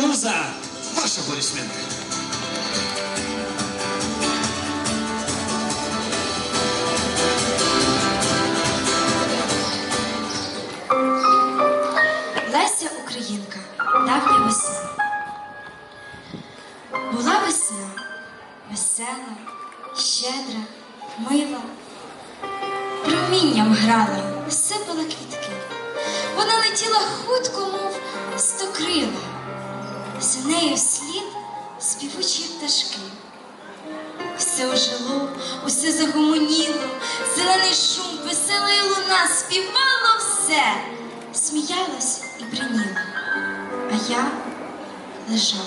муза, ваші аплодисменти. Леся Українка, давня весна. Була весна, весела, щедра, мила. Промінням грала, сипала квітки. Вона летіла хутко, мов стокрила. За нею вслід співучі пташки. Все ожило, усе загомоніло, зелений шум, весела і луна, співало все, сміялась і бриніла. А я лежала,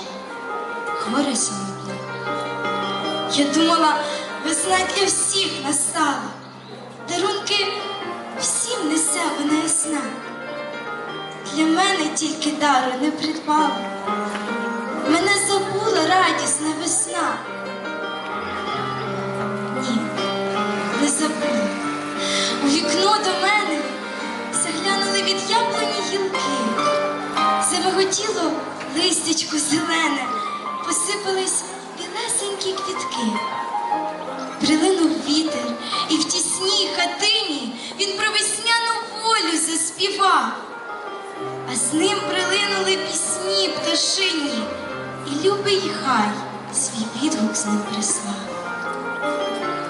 хворий самотня. Я думала, весна для всіх настала, дарунки всім несе вона ясна. Для мене тільки дару не придбала, вікно до мене заглянули від яблуні гілки. Замиготіло листячко зелене, посипались білесенькі квітки. Прилинув вітер, і в тісній хатині він про весняну волю заспівав. А з ним прилинули пісні пташині, і любий хай свій відгук з ним прислав.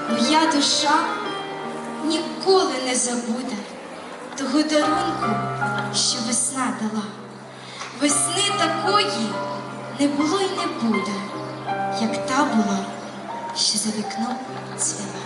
Моя душа ніколи не забуде того дарунку, що весна дала. Весни такої не було й не буде, як та була, що за вікном цвіла.